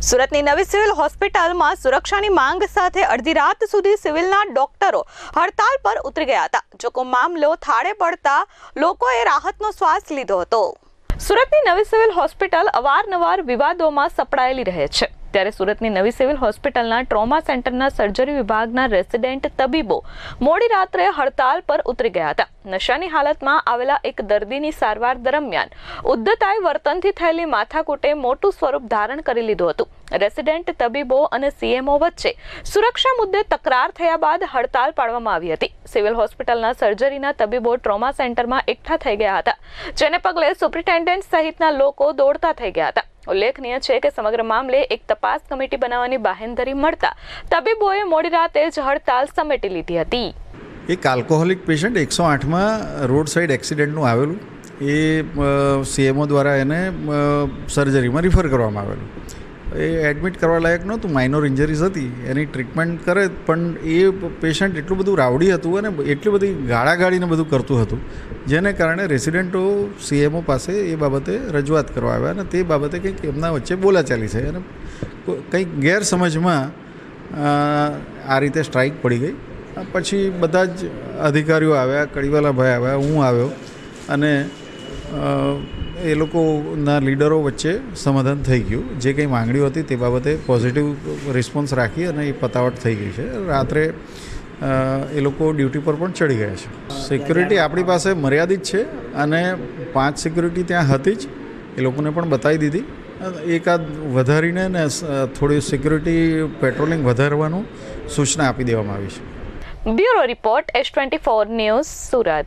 સુરતની નવી સિવિલ હોસ્પિટલમાં સુરક્ષાની માંગ સાથે અડધી રાત સુધી સિવિલના ડોક્ટરો હડતાલ પર ઉતરી ગયા હતા. જોકો મામલો થાળે પડતા લોકોએ રાહતનો શ્વાસ લીધો હતો. સુરતની નવી સિવિલ હોસ્પિટલ અવારનવાર વિવાદોમાં સપડાયેલી રહે છે. ત્યારે સુરતની નવી સિવિલ હોસ્પિટલના ટ્રોમા સેન્ટરના સર્જરી વિભાગના રેસિડેન્ટ તબીબો મોડી રાત્રે હડતાલ પર ઉતરી ગયા હતા. નશાની હાલતમાં આવેલા એક દર્દીની સારવાર દરમિયાન ઉદ્ધતાએ વર્તનથી થયેલી માથાકૂટે મોટું સ્વરૂપ ધારણ કરી લીધું હતું. રેસિડેન્ટ તબીબો અને સીએમઓ વચ્ચે સુરક્ષા મુદ્દે તકરાર થયા બાદ હડતાલ પાડવામાં આવી હતી. સિવિલ હોસ્પિટલના સર્જરીના તબીબો ટ્રોમા સેન્ટરમાં એકઠા થઈ ગયા હતા, જેને પગલે સુપ્રિન્ટેન્ડન્ટ સહિતના લોકો દોડતા થઈ ગયા હતા. ઉલ્લેખનીય છે કે સમગ્ર મામલે એક તપાસ કમિટી બનાવવાની બાહેંધરી મળતા તબીબોએ મોડી રાતે જ હડતાલ સમેટી લીધી હતી. એક આલ્કોહોલિક પેશન્ટ એકસો આઠમાં રોડ સાઈડ એક્સિડન્ટનું આવેલું. એ સીએમઓ દ્વારા એને સર્જરીમાં રિફર કરવામાં આવેલું. એ એડમિટ કરવા લાયક નહોતું. માઇનોર ઇન્જરીઝ હતી. એની ટ્રીટમેન્ટ કરે પણ એ પેશન્ટ એટલું બધું રાવડી હતું અને એટલી બધી ગાળાગાળીને બધું કરતું હતું, જેને કારણે રેસિડેન્ટો સીએમઓ પાસે એ બાબતે રજૂઆત કરવા આવ્યા અને તે બાબતે કંઈક એમના વચ્ચે બોલાચાલી છે અને કંઈક ગેરસમજમાં આ રીતે સ્ટ્રાઇક પડી ગઈ. પછી બધા જ અધિકારીઓ આવ્યા કડીવાલાભાઈ આવ્યા, હું આવ્યો અને એ લોકોના લીડરો વચ્ચે સમાધાન થઈ ગયું. જે કંઈ માંગણીઓ હતી તે બાબતે પોઝિટિવ રિસ્પોન્સ રાખી અને એ પતાવટ થઈ ગઈ છે. રાત્રે એ લોકો ડ્યુટી પર પણ ચડી ગયા છે. સિક્યુરિટી આપણી પાસે મર્યાદિત છે અને પાંચ સિક્યુરિટી ત્યાં હતી જ. એ લોકોને પણ બતાવી દીધી. એકાદ વધારીને ને થોડી સિક્યુરિટી પેટ્રોલિંગ વધારવાનું સૂચના આપી દેવામાં આવી છે. Bureau report, S twenty four news Surat.